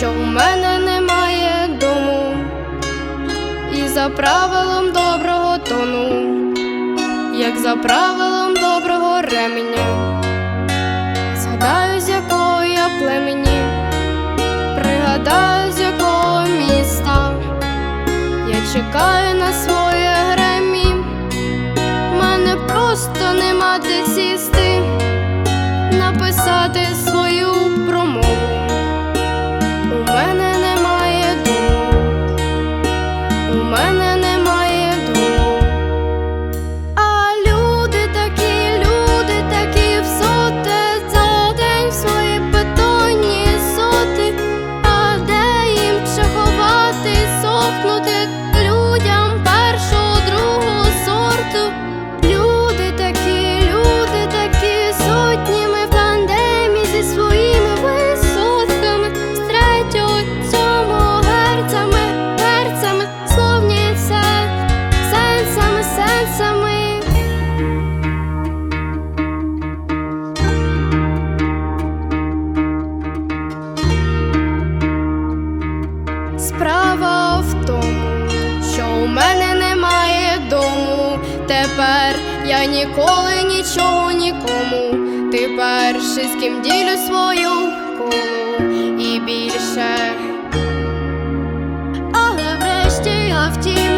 що в мене немає дому, і за правилом доброго тону, як за правилом доброго ременя, згадаю, з якого я племені, пригадаю, з якого міста. Я чекаю на своє У справа в тому, що у мене немає дому. Тепер я ніколи нічого нікому. Ти перший, з ким ділю свою колу і більше. Але врешті я втім